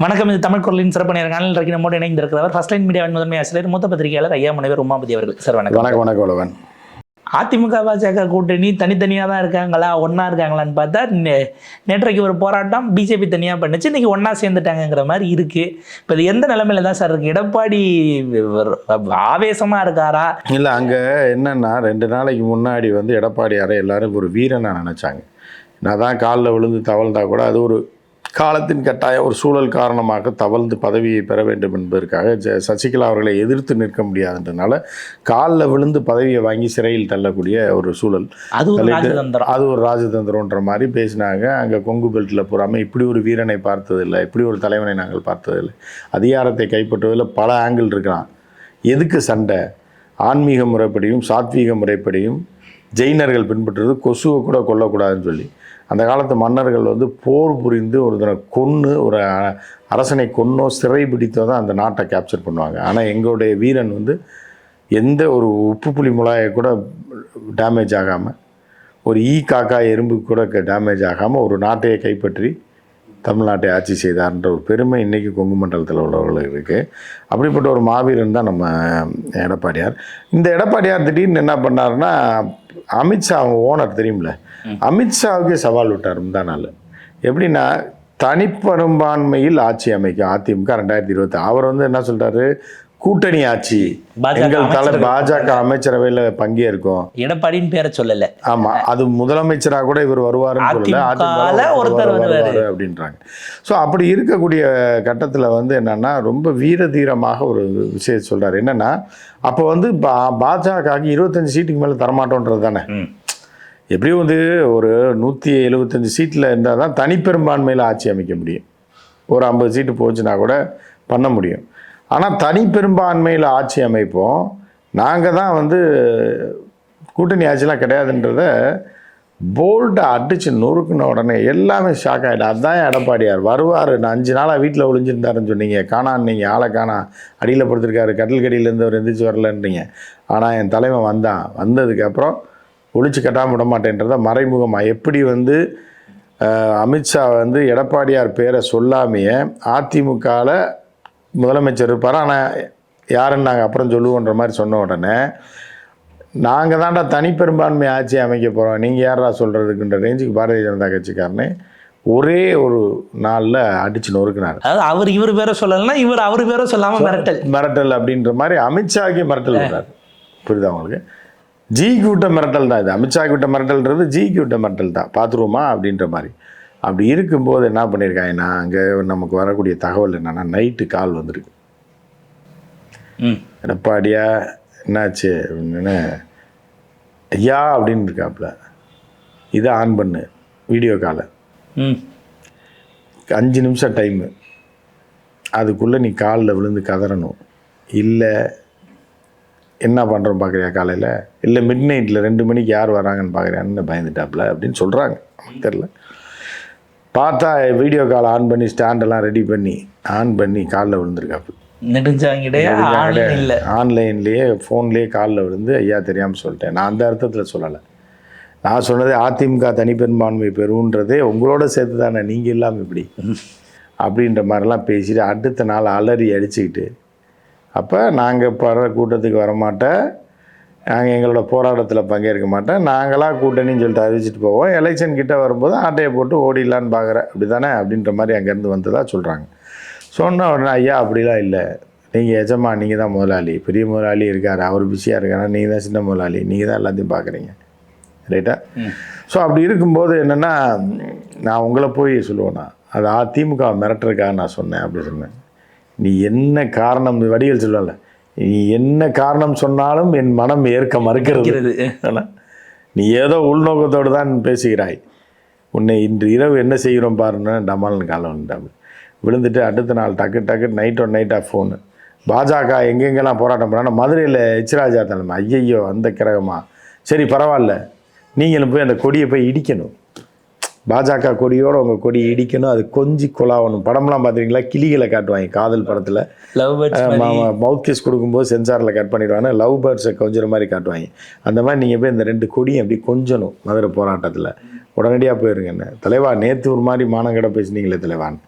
வணக்கம் இது தமிழ் குரலின் சிறப்பு நேரங்களில் இன்றைக்கு நம்மோடு இணைந்திருக்கிறவர். ஃபர்ஸ்ட் லைன் மீடியாவின் முதன்மை ஆசிரியர் மூத்த பத்திரிகையாளர் ஐயா முனைவர் உமாபதி அவர்கள். சார் வணக்கம். வணக்கம் வணக்கம் உழவன் அதிமுக பாஜக கூட்டணி தனித்தனியாக தான் இருக்காங்களா? ஒன்றா இருக்காங்களான்னு பார்த்தா நே- நேற்றைக்கு ஒரு போராட்டம் பிஜேபி தனியாக பண்ணுச்சு. இன்னைக்கு ஒன்றா சேர்ந்துட்டாங்கங்கிற மாதிரி இருக்கு. இப்போ இது எந்த நிலைமையில தான் சார் இருக்கு? எடப்பாடி ஆவேசமாக இருக்காரா? இல்லை அங்கே என்னன்னா ரெண்டு நாளைக்கு முன்னாடி வந்து எடப்பாடியாரை எல்லாரும் ஒரு வீரனை நினச்சாங்க. நான் தான் காலில் விழுந்து தவழ்ந்தா கூட அது ஒரு காலத்தின் கட்டாய ஒரு சூழல் காரணமாக தவழ்ந்து பதவியை பெற வேண்டும் என்பதற்காக ஜ சசிகலா அவர்களை எதிர்த்து நிற்க முடியாதுன்றனால காலில் விழுந்து பதவியை வாங்கி சிறையில் தள்ளக்கூடிய ஒரு சூழல். அது அது ஒரு ராஜதந்திரன்ற மாதிரி பேசினாங்க. அங்கே கொங்கு பெல்ட்டில் பூராமல் இப்படி ஒரு வீரனை பார்த்ததில்லை. இப்படி ஒரு தலைவனை நாங்கள் பார்த்ததில்லை. அதிகாரத்தை கைப்பற்றுவதில் பல ஆங்கிள் இருக்கலாம். எதுக்கு சண்டை? ஆன்மீக முறைப்படியும் சாத்வீக முறைப்படியும் ஜெயினர்கள் பின்பற்றுறது கொசுவை கூட கொல்லக்கூடாதுன்னு சொல்லி. அந்த காலத்து மன்னர்கள் வந்து போர் புரிந்து ஒருத்தனை கொன்று ஒரு அரசனை கொன்னோ சிறை பிடித்தோ தான் அந்த நாட்டை கேப்சர் பண்ணுவாங்க. ஆனால் எங்களுடைய வீரன் வந்து எந்த ஒரு உப்பு புளி முலாயை கூட டேமேஜ் ஆகாமல் ஒரு ஈ காக்கா எறும்பு கூட டேமேஜ் ஆகாமல் ஒரு நாட்டையை கைப்பற்றி தமிழ்நாட்டை ஆட்சி செய்தார்ன்ற ஒரு பெருமை இன்றைக்கி கொங்கு மண்டலத்தில் உள்ளவர்களுக்கு இருக்குது அப்படிப்பட்ட ஒரு மாவீரன் தான் நம்ம எடப்பாடியார். இந்த எடப்பாடியார் திடீர்னு என்ன பண்ணாருன்னா அமித்ஷா அவங்க ஓனர் தெரியும்ல? அமித்ஷாவுக்கே சவால் விட்டார் முந்தா நாள் எப்படின்னா தனிப்பெரும்பான்மையில் ஆட்சி அமைக்கும் அதிமுக ரெண்டாயிரத்தி இருபத்தி அவர் வந்து என்ன சொல்றாரு? கூட்டணி ஆட்சி. பாஜக எங்கள் தலை பாஜக அமைச்சரவையில் பங்கேற்கும். எடப்பாடின்னு பேரை சொல்லலை. ஆமா அது முதலமைச்சராக கூட இவர் வருவாரு. அப்படின்றாங்க. ஸோ அப்படி இருக்கக்கூடிய கட்டத்தில் வந்து என்னன்னா ரொம்ப வீர தீரமாக ஒரு விஷயம் சொல்றாரு. என்னன்னா அப்போ வந்து பா பாஜகவுக்கு இருபத்தஞ்சு சீட்டுக்கு மேலே தரமாட்டோன்றது தானே. எப்படியும் வந்து ஒரு நூற்றி எழுபத்தஞ்சு சீட்டில் இருந்தால் தான் தனிப்பெரும்பான்மையில் ஆட்சி அமைக்க முடியும். ஒரு ஐம்பது சீட்டு போச்சுன்னா கூட பண்ண முடியும். ஆனால் தனிப்பெரும்பான்மையில் ஆட்சி அமைப்போம் நாங்கள் தான் வந்து கூட்டணி ஆட்சிலாம் கிடையாதுன்றத போல்ட்டை அடித்து நொறுக்குன உடனே எல்லாமே ஷாக் ஆகிடும் அதுதான் எடப்பாடியார் வருவார். நான் அஞ்சு நாளாக வீட்டில் ஒளிஞ்சிருந்தாருன்னு சொன்னீங்க. காணான்னீங்க ஆளை காணா அடியில் படுத்திருக்காரு. கடல் கடியிலேருந்து அவர் எந்திரிச்சு வரலன்றீங்க. ஆனால் என் தலைவன் வந்தான். வந்ததுக்கப்புறம் ஒழிச்சு கட்டாம விட மாட்டேன்றத மறைமுகமாக எப்படி வந்து அமித்ஷா வந்து எடப்பாடியார் பேரை சொல்லாமையே அதிமுகவில் முதலமைச்சர் இருப்பார். ஆனால் யாருன்னு நாங்கள் அப்புறம் சொல்லுவோன்ற மாதிரி சொன்ன உடனே நாங்கள் தான்டா தனிப்பெரும்பான்மை ஆட்சி அமைக்க போகிறோம் நீங்கள் யாரா சொல்கிறதுக்குன்ற ரேஞ்சுக்கு பாரதிய ஜனதா கட்சிக்காரனே ஒரே ஒரு நாளில் அடிச்சு நொறுக்கினார். அதாவது அவர் இவர் பேரை சொல்லலைன்னா இவர் அவர் பேரை சொல்லாம மிரட்டல். மிரட்டல் அப்படின்ற மாதிரி அமித்ஷாக்கே மிரட்டல் விடுறாரு. புரியுதா உங்களுக்கு? ஜிக்கு விட்ட மிரட்டல் தான் இது. அமித்ஷாக்கு விட்ட மிரட்டல்ன்றது ஜிக்கு விட்ட மிரட்டல் தான். பார்த்துருவோமா அப்படின்ற மாதிரி. அப்படி இருக்கும்போது என்ன பண்ணியிருக்காங்கன்னா அங்கே நமக்கு வரக்கூடிய தகவல் என்னன்னா நைட்டு கால் வந்திருக்கு. எடப்பாடியா என்னாச்சு? அப்படின்னு ஐயா அப்படின்னு இருக்காப்புல. இதை ஆன் பண்ணு. வீடியோ காலை. அஞ்சு நிமிஷம் டைமு. அதுக்குள்ளே நீ காலில் விழுந்து கதறணும். இல்லை என்ன பண்ணுறோம் பார்க்குறியா காலையில்? இல்லை மிட் நைட்டில் ரெண்டு மணிக்கு யார் வராங்கன்னு பார்க்குறியான்னு பயந்துட்டாப்புல அப்படின்னு சொல்கிறாங்க நமக்கு தெரில பார்த்தா வீடியோ கால் ஆன் பண்ணி ஸ்டாண்டெல்லாம் ரெடி பண்ணி ஆன் பண்ணி காலில் ஆன்லைன் இல்லை. ஆன்லைன்லேயே ஃபோன்லேயே காலில் விழுந்து ஐயா தெரியாமல் சொல்லிட்டேன். நான் அந்த அர்த்தத்தில் சொல்லலை. நான் சொன்னது அதிமுக தனிப்பெரும்பான்மை பெறுன்றதே உங்களோட சேர்த்து தானே நீங்கள் இல்லாமல் இப்படி? அப்படின்ற மாதிரிலாம் பேசிட்டு அடுத்த நாள் அலறி அடிச்சுக்கிட்டு அப்போ நாங்கள் படுற கூட்டத்துக்கு வரமாட்டேன். நாங்கள் எங்களோட போராட்டத்தில் பங்கேற்க மாட்டேன் நாங்களாக கூட்டணின்னு சொல்லிட்டு அறிவிச்சிட்டு போவோம். எலெக்ஷன் கிட்ட வரும்போது ஆட்டையை போட்டு ஓடிடலான்னு பார்க்குறேன் அப்படி தானே அப்படின்ற மாதிரி அங்கேருந்து வந்ததா சொல்கிறாங்க சொன்ன உடனே ஐயா அப்படிலாம் இல்லை. நீங்கள் எஜமா நீங்கள் தான் முதலாளி. பெரிய முதலாளி இருக்கார். அவர் பிஸியாக இருக்காரு. நீங்கள் தான் சின்ன முதலாளி. நீங்கள் தான் எல்லாத்தையும் பார்க்குறீங்க ரைட்டா ஸோ அப்படி இருக்கும்போது என்னென்னா நான் உங்களை போய் சொல்லுவேண்ணா. அது அதிமுக மிரட்டுறதுக்காக நான் சொன்னேன் அப்படி சொன்னேன். நீ என்ன காரணம்? வடிகள் சொல்லல என்ன காரணம் சொன்னாலும் என் மனம் ஏற்க மறுக்கிறது. நீ ஏதோ உள்நோக்கத்தோடு தான் பேசுகிறாய். உன்னை இன்று இரவு என்ன செய்கிறோம் பாருன்னு டமால்னு காலம் வந்துட்டாங்க விழுந்துட்டு அடுத்த நாள் டக்கு டக்கு நைட் ஒன் நைட்டாக ஃபோனு பாஜக எங்கெங்கெல்லாம் போராட்டம் பண்ணால் மதுரையில் எச்ராஜா தலைமை. ஐயையோ அந்த கிரகமா. சரி பரவாயில்ல. நீங்களும் போய் அந்த கொடியை போய் இடிக்கணும். பாஜக கொடியோட உங்கள் கொடி இடிக்கணும் அது கொஞ்சி கொலாவணும் படம்லாம் பார்த்தீங்களா கிளிகளை காட்டுவாங்க காதல் படத்தில். லவ் பேர்ட்ஸ் மவுத் கிஸ் கொடுக்கும்போது சென்சாரில் கட் பண்ணிடுவாங்க லவ் பேர்ட்ஸை கொஞ்சிற மாதிரி காட்டுவாங்க. அந்த மாதிரி நீங்கள் போய் இந்த ரெண்டு கொடியும் அப்படி கொஞ்சணும் மதுரை போராட்டத்தில். உடனடியாக போயிருங்க என்ன. தலைவா நேற்று ஒரு மாதிரி மானங்கட பேசுனீங்களே தலைவான்.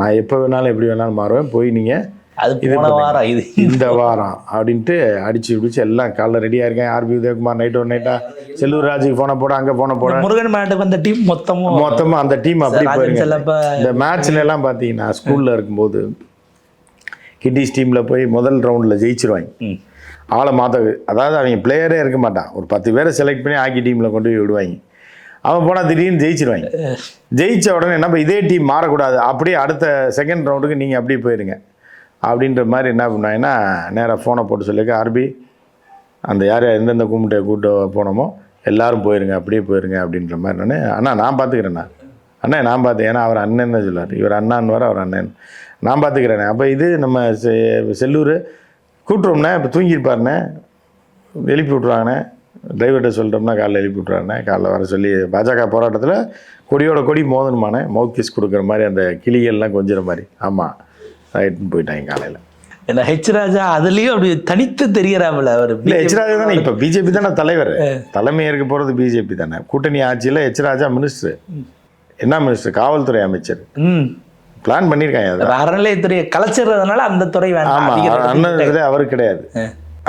நான் எப்போ வேணாலும் எப்படி வேணாலும் மாறுவேன். போய் நீங்கள் அது போன வாரம் இது இந்த வாரம் அப்படின்ட்டு அடிச்சு பிடிச்சி எல்லாம் காலைல ரெடியாக இருக்கேன். ஆர்பி உதயகுமார் நைட் ஒரு நைட்டா செல்லூர் ராஜுக்கு போன போட அங்கே போன போட. முருகன் மாட்டுக்கு வந்த டீம் மொத்தமும். மொத்தமாக அந்த டீம் அப்படி போயிருங்க. இந்த மேட்ச்ல எல்லாம் பார்த்தீங்கன்னா ஸ்கூலில் இருக்கும்போது கிட்டிஸ் டீமில் போய் முதல் ரவுண்டில் ஜெயிச்சிருவாங்க. ஆளை மாற்ற அதாவது அவங்க பிளேயரே இருக்க மாட்டான். ஒரு பத்து பேரை செலக்ட் பண்ணி ஹாக்கி டீமில் கொண்டு போய் விடுவாங்க. அவன் போனால் திடீர்னு ஜெயிச்சிருவாங்க. ஜெயிச்ச உடனே நம்ம இதே டீம் மாறக்கூடாது. அப்படியே அடுத்த செகண்ட் ரவுண்டுக்கு நீங்கள் அப்படியே போயிருங்க. அப்படின்ற மாதிரி என்ன பண்ணாங்கன்னா நேராக ஃபோனை போட்டு சொல்லியிருக்க ஆர்பி அந்த யார் யார் எந்தெந்த கும்பிட்டு கூப்பிட்டு போனோமோ எல்லாரும் போயிருங்க அப்படியே போயிருங்க அப்படின்ற மாதிரி நான் அண்ணா நான் பார்த்துக்கிறேண்ணா அண்ணா நான் பார்த்து ஏன்னா அவர் அண்ணன் தான் சொல்லுவார். இவர் அண்ணான்னு வர அவர் அண்ணன். நான் பார்த்துக்கிறேண்ணே. அப்போ இது நம்ம செ- செல்லூர் கூட்டுறோம்ண்ணே இப்போ தூங்கியிருப்பாருண்ணே. எழுப்பி விட்ருவாங்கண்ணே டிரைவர்கிட்ட சொல்லிட்டோம்னா காலைல எழுப்பி விட்ருவாங்கண்ணே காலைல வர சொல்லி பாஜக போராட்டத்தில் கொடியோட கொடி மோதணுமாண்ணே. மவுத் கிஸ் கொடுக்குற மாதிரி அந்த கிளிகள்லாம் கொஞ்சிற மாதிரி. ஆமாம் ரைட்டுன்னு போயிட்டாங்க காலையில். இந்த ஹெச் ராஜா அதுலயும் அப்படி தனித்து தெரியறாப்புல அவர் இல்லை எச் ராஜா தானே இப்போ பிஜேபி தானே தலைவர். தலைமை ஏற்க போகிறது பிஜேபி தானே. கூட்டணி ஆட்சியில் எச் ராஜா மினிஸ்டர் என்ன மினிஸ்டர் காவல்துறை அமைச்சர். பிளான் பண்ணியிருக்காங்க அதை அறநிலையத்துறையை கலைச்சிடுறதுனால அந்த துறை ஆமாம் அண்ணன் அவருக்கு கிடையாது.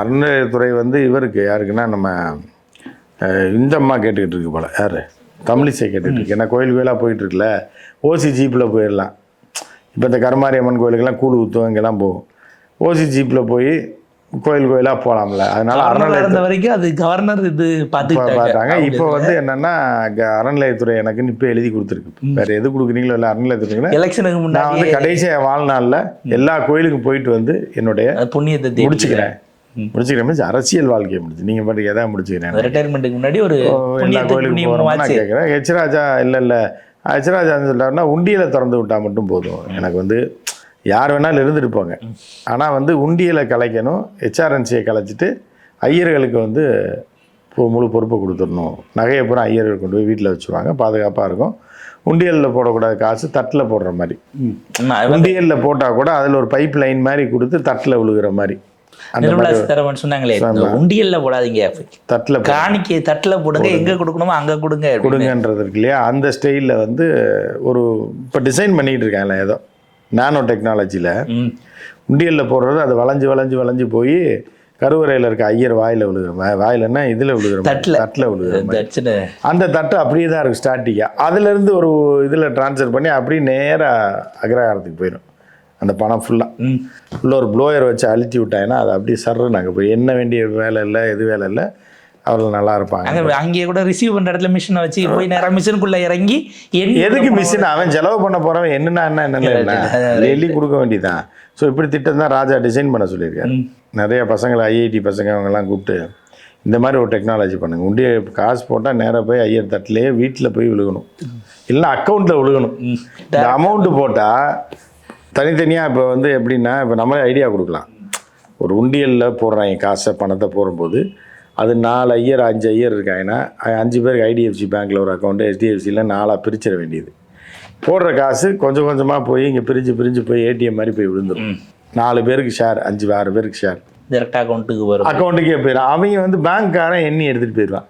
அறநிலையத்துறை வந்து இவருக்கு யாருக்குன்னா நம்ம இந்த அம்மா கேட்டுக்கிட்டு இருக்கு போல. யார்? தமிழிசை கேட்டுட்டு இருக்கு. ஏன்னா கோயில் கோயிலாக போயிட்டு இருக்குல்ல. ஓசி ஜீப்பில் போயிடலாம் இப்போ இந்த கருமாரி அம்மன் கோயிலுக்கெல்லாம் கூழ் ஊற்றுவோம் இங்கெல்லாம் போகும் ஓசி ஜீப்பில் போய் கோயில் கோயிலாக போகலாம்ல அதனால அறநிலையத்துறை இருந்த வரைக்கும் அது கவர்னர் இது பார்த்துக்கிட்டாங்க. பார்த்தாங்க. இப்போ வந்து என்னன்னா அறநிலையத்துறை எனக்குன்னு இப்போ எழுதி கொடுத்துருக்கு. வேற எது கொடுக்குறீங்களோ இல்லை அறநிலையத்துறைங்களா எலெக்ஷனுக்கு நான் முன்னாடி வந்து கடைசி வாழ்நாளில் எல்லா கோயிலுக்கும் போயிட்டு வந்து என்னுடைய புண்ணியத்தை முடிச்சுக்கிறேன். முடிச்சுக்கிறேன். means அரசியல் வாழ்க்கையை முடிச்சு. நீங்கள் பாட்டுக்கு எதாவது முடிச்சுக்கிறேன்? ரிட்டையர்மெண்ட்டுக்கு முன்னாடி ஒரு எல்லா புண்ணியத்துக்கு கோயிலுக்கு புண்ணியம் போகிறோம்னா நான் கேட்குறேன் ஹெச்ராஜா இல்லை இல்லை. ஹெச்ராஜான்னு சொல்லிட்டாருன்னா உண்டியலை திறந்து விட்டால் மட்டும் போதும். எனக்கு வந்து யார் வேணாலும் இருந்துட்டு போங்க ஆனால் வந்து உண்டியலை கலைக்கணும் ஹெச்ஆர்என்சியை கலைச்சிட்டு ஐயர்களுக்கு வந்து முழு பொறுப்பை கொடுத்துடணும். நகையை பூரா ஐயர்கள் கொண்டு போய் வீட்டில் வச்சுருவாங்க. பாதுகாப்பாக இருக்கும். உண்டியலில் போடக்கூடாது காசு தட்டில் போடுற மாதிரி. உண்டியலில் போட்டால் கூட அதில் ஒரு பைப் லைன் மாதிரி கொடுத்து தட்டில் விழுகிற மாதிரி. நிர்மலா சீதாராமன் சொன்னாங்களே உண்டியல்ல போடாதீங்க. தட்டில் காணிக்கை தட்டுல போடுங்க எங்க கொடுக்கணுமோ அங்க கொடுங்க. கொடுங்கன்றது இருக்கு இல்லையா? அந்த ஸ்டைலில் வந்து ஒரு இப்போ டிசைன் பண்ணிகிட்டு இருக்காங்கல்ல ஏதோ நானோ டெக்னாலஜியில். உண்டியலில் போடுறது அது வளைஞ்சு வளைஞ்சு வளைஞ்சு போய் கருவறையில் இருக்க ஐயர் வாயில் விழுகிற மாதிரி வாயிலன்னா இதில் விழுகிற தட்டுல. தட்டில் விழுகிற. அந்த தட்டு அப்படியே தான் இருக்கும் ஸ்டாட்டிக்காக அதுலேருந்து ஒரு இதில் ட்ரான்ஸ்ஃபர் பண்ணி அப்படியே நேராக அக்ரஹாரத்துக்கு போயிடும் அந்த பணம் ஃபுல்லாக. உள்ள ஒரு ப்ளோயர் வச்சு அழுத்தி விட்டாங்கன்னா அது அப்படியே சர்ரு நாங்கள் போய் என்ன வேண்டிய வேலை இல்லை எது வேலை இல்லை அவர்கள் நல்லா இருப்பாங்க. அங்க அங்கேயே கூட ரிசீவ் பண்ற இடத்துல மிஷினை வச்சு போய் நேரம் மிஷினுக்குள்ள இறங்கி எதுக்கு மிஷின் அவன் செலவு பண்ண போறவன் என்னன்னா என்ன என்னன்னு என்ன டெய்லி கொடுக்க வேண்டியதான் ஸோ இப்படி திட்டம் தான் ராஜா டிசைன் பண்ண சொல்லியிருக்காரு. நிறைய பசங்களை ஐஐடி பசங்க அவங்கெல்லாம் கூப்பிட்டு இந்த மாதிரி ஒரு டெக்னாலஜி பண்ணுங்க. உண்டிய காசு போட்டால் நேராக போய் ஐயர் தட்டிலேயே வீட்டில் போய் விழுகணும். இல்லைன்னா அக்கௌண்ட்டில் விழுகணும். இந்த அமௌண்ட்டு போட்டால் தனித்தனியாக இப்போ வந்து எப்படின்னா இப்போ நம்மளே ஐடியா கொடுக்கலாம். ஒரு உண்டியலில் போடுறாங்க காசை பணத்தை போடும்போது. அது நாலு ஐயர் அஞ்சு ஐயர் இருக்காங்கன்னா அஞ்சு பேருக்கு ஐடிஎஃப்சி பேங்க்கில் ஒரு அக்கௌண்ட்டு ஹெச்டிஎஃப்சியில் நாலாக பிரிச்சிட வேண்டியது. போடுற காசு கொஞ்சம் கொஞ்சமாக போய் இங்கே பிரிஞ்சு பிரிஞ்சு போய் ஏடிஎம் மாதிரி போய் விழுந்துடும் நாலு பேருக்கு ஷேர் அஞ்சு ஆறு பேருக்கு ஷேர் டேரக்ட் அக்கௌண்ட்டுக்கு வரும். அக்கௌண்ட்டுக்கே போயிடும் அவங்க வந்து பேங்க்காரன் எண்ணி எடுத்துகிட்டு போயிடுவான்.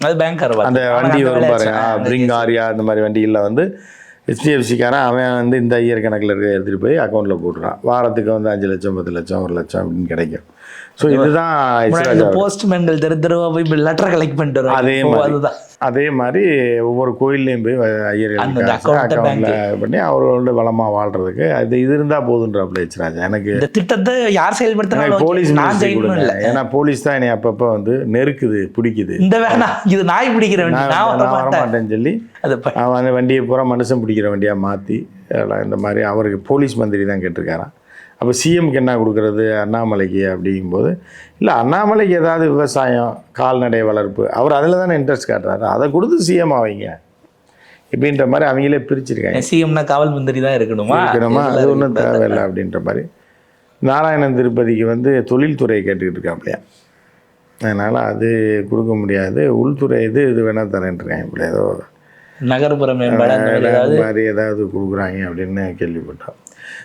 அது பேங்க் அந்த வண்டி வரும் பாருங்க. பிரிங் ஆரியா இந்த மாதிரி வண்டிகளில் வந்து ஹெச்டிஎஃப்சிக்காரன் அவன் வந்து இந்த ஐயர் கணக்கில் இருக்க எடுத்துகிட்டு போய் அக்கௌண்ட்டில் போட்டுறான். வாரத்துக்கு வந்து அஞ்சு லட்சம் பத்து லட்சம் ஒரு லட்சம் அப்படின்னு கிடைக்கும். ஸோ இதுதான் போஸ்ட்மேன்கள் தெரு தெருவா போய் லெட்டர் கலெக்ட் பண்ணிட்டு. அதே அதுதான். அதே மாதிரி ஒவ்வொரு கோயில்லையும் போய் account அக்கௌண்ட்டில் பண்ணி அவர்களோட வளமாக வாழ்றதுக்கு அது இது இருந்தால் போதுன்றாப்புல ஹெச்ராஜா எனக்கு இந்த திட்டத்தை யார் செயல்படுத்தினாலும் போலீஸ் நான் செய்யணும் இல்ல. ஏன்னா போலீஸ் தான் என்னை அப்பப்போ வந்து நெருக்குது பிடிக்குது. இந்த வேணாம் இது நாய் பிடிக்கிற வண்டி. நான் நான் வர நான் மாட்டேன் வரமாட்டேன்னு சொல்லி அவன் அந்த வண்டியை பூரா மனுஷன் பிடிக்கிற வண்டியாக மாற்றி இந்த மாதிரி அவருக்கு போலீஸ் மந்திரி தான் கேட்டிருக்காராம். அப்போ சிஎம்க்கு என்ன கொடுக்குறது? அண்ணாமலைக்கு அப்படிங்கும்போது இல்லை அண்ணாமலைக்கு ஏதாவது விவசாயம் கால்நடை வளர்ப்பு அவர் அதில் தானே இன்ட்ரெஸ்ட் காட்டுறாரு. அதை கொடுத்து சிஎம் ஆவீங்க இப்படின்ற மாதிரி அவங்களே பிரிச்சிருக்காங்க. சிஎம்னா காவல் மந்திரி தான் இருக்கணுமா? இருக்கணுமா? அது ஒன்றும் தேவையில்லை அப்படின்ற மாதிரி. நாராயணன் திருப்பதிக்கு வந்து தொழில்துறை கேட்டுக்கிட்டு இருக்காப்லையா அதனால் அது கொடுக்க முடியாது. உள்துறை இது இது வேணால் தரேன்ருக்காங்க இப்படி ஏதோ நகர்ப்புற மேம்பாடு மாதிரி ஏதாவது கொடுக்குறாங்க அப்படின்னு கேள்விப்பட்டோம்.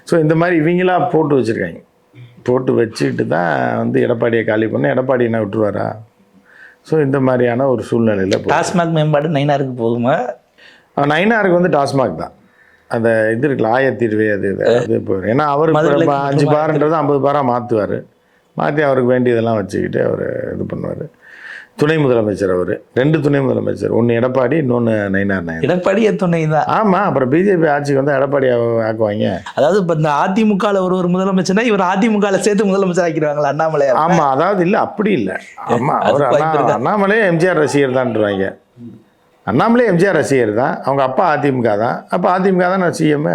ஸோ இந்த மாதிரி இவங்களா போட்டு வச்சுருக்காங்க. போட்டு வச்சுட்டு தான் வந்து எடப்பாடியை காலி பண்ண எடப்பாடி என்ன விட்டுருவாரா? ஸோ இந்த மாதிரியான ஒரு சூழ்நிலையில் டாஸ்மாக் மேம்பாடு நைனாருக்கு போகுமா நைனாருக்கு வந்து டாஸ்மாக் தான். அந்த இது இருக்குல்ல ஆயத்தீர்வே அது அது இப்போ ஏன்னா அவர் அஞ்சு பாருன்றது ஐம்பது பாராக மாற்றுவார் மாற்றி அவருக்கு வேண்டியதெல்லாம் வச்சுக்கிட்டு அவர் இது பண்ணுவார். துணை முதலமைச்சர் அவர். ரெண்டு துணை முதலமைச்சர். ஒன்று எடப்பாடி இன்னொன்று நயினார் நாயர் எடப்பாடிய துணை தான். ஆமாம் அப்புறம் பிஜேபி ஆட்சிக்கு வந்து எடப்பாடி ஆக்குவாங்க. அதாவது இப்போ இந்த அதிமுகவில் ஒரு ஒரு முதலமைச்சர்னா இவர் அதிமுகவில் சேர்த்து முதலமைச்சர் ஆக்கிடுவாங்களா அண்ணாமலை ஆமாம் அதாவது இல்லை அப்படி இல்லை. ஆமாம் அவர்? அண்ணாமலே எம்ஜிஆர் ரசிகர் தான்றாங்க அண்ணாமலே எம்ஜிஆர் ரசிகர் தான். அவங்க அப்பா அதிமுக தான். அப்போ அதிமுக தான் நான் சிஎம்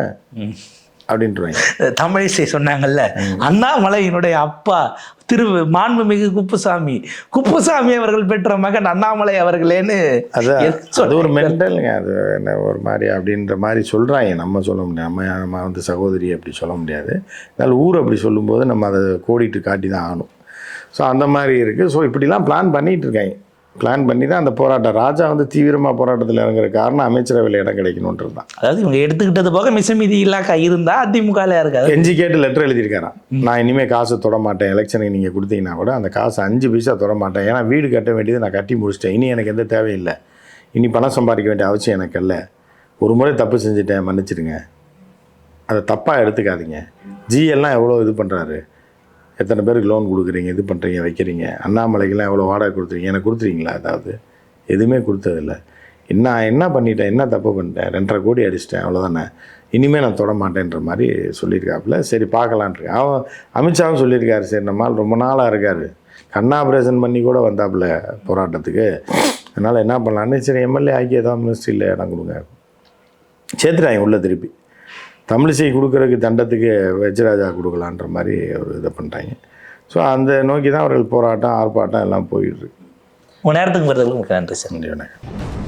ம். அப்படின்ட்டுருவாங்க தமிழிசை சொன்னாங்கல்ல அண்ணாமலையினுடைய அப்பா திரு மாண்புமிகு குப்புசாமி. குப்புசாமி அவர்கள் பெற்ற மகன் அண்ணாமலை அவர்களேன்னு அது ஒரு? மென்டலுங்க. அது என்ன ஒரு மாதிரி அப்படின்ற மாதிரி சொல்கிறாங்க நம்ம சொல்ல முடியாது. நம்ம நம்ம வந்து சகோதரி அப்படி சொல்ல முடியாது. அதனால் ஊர் அப்படி சொல்லும்போது நம்ம அதை கோடிட்டு காட்டி தான் ஆகணும். ஸோ அந்த மாதிரி இருக்குது ஸோ இப்படிலாம் பிளான் பண்ணிகிட்டு இருக்காங்க. பிளான் பண்ணி தான் அந்த போராட்டம். ராஜா வந்து தீவிரமாக போராட்டத்தில் இறங்குற காரணம் அமைச்சரவையில் இடம் கிடைக்கணுன்றது தான் அதாவது இவங்க எடுத்துக்கிட்டது போக மிசமிதி இலாக்கா இருந்தா அதிமுகல இருக்காது. எஞ்சி கேட்டு லெட்டர் எழுதியிருக்காராம். நான் இனிமேல் காசு தொட மாட்டேன். எலெக்ஷனுக்கு நீங்கள் கொடுத்தீங்கன்னா கூட அந்த காசு அஞ்சு பைசா தொட மாட்டேன். ஏன்னா வீடு கட்ட வேண்டியது நான் கட்டி முடிச்சிட்டேன். இனி எனக்கு எந்த தேவையில்லை. இனி பணம் சம்பாதிக்க வேண்டிய அவசியம் எனக்கு இல்லை. ஒரு முறை தப்பு செஞ்சுட்டேன். மன்னிச்சிடுங்க. அதை தப்பாக எடுத்துக்காதீங்க. ஜிஎல்லாம் எவ்வளோ இது பண்ணுறாரு எத்தனை பேருக்கு லோன் கொடுக்குறீங்க இது பண்ணுறீங்க வைக்கிறீங்க? அண்ணாமலைக்கெல்லாம் எவ்வளோ வாடகை கொடுத்துறீங்க எனக்கு கொடுத்துறீங்களா ஏதாவது? எதுவுமே கொடுத்ததில்ல. என்ன என்ன பண்ணிட்டேன்? என்ன தப்பு பண்ணிட்டேன்? ரெண்டரை கோடி அடிச்சிட்டேன் அவ்வளோதானே இனிமேல் நான் தொட மாட்டேன்ற மாதிரி சொல்லியிருக்காப்புல. சரி பார்க்கலான்ட்டு அவன் அமித்ஷாவும் சொல்லியிருக்காரு. சரி நம்மால் ரொம்ப நாளாக இருக்கார். கண்ணா ஆப்ரேஷன் பண்ணி கூட வந்தாப்புல போராட்டத்துக்கு. அதனால் என்ன பண்ணலான்னு சரி எம்எல்ஏ ஆக்கி ஏதாவது மினிஸ்ட்ரியில் இடம் கொடுங்க. சேர்த்துட்டாங்க உள்ளே திருப்பி. தமிழிசை கொடுக்குறதுக்கு தண்டத்துக்கு வஜ்ராஜா கொடுக்கலான்ற மாதிரி ஒரு இதை பண்ணிட்டாங்க. ஸோ அந்த நோக்கி தான் அவர்கள் போராட்டம் ஆர்ப்பாட்டம் எல்லாம் போயிட்டு இருக்கு. உங்க நேரத்துக்கு வருதுக்கு நன்றி சார். நன்றி வணக்கம்.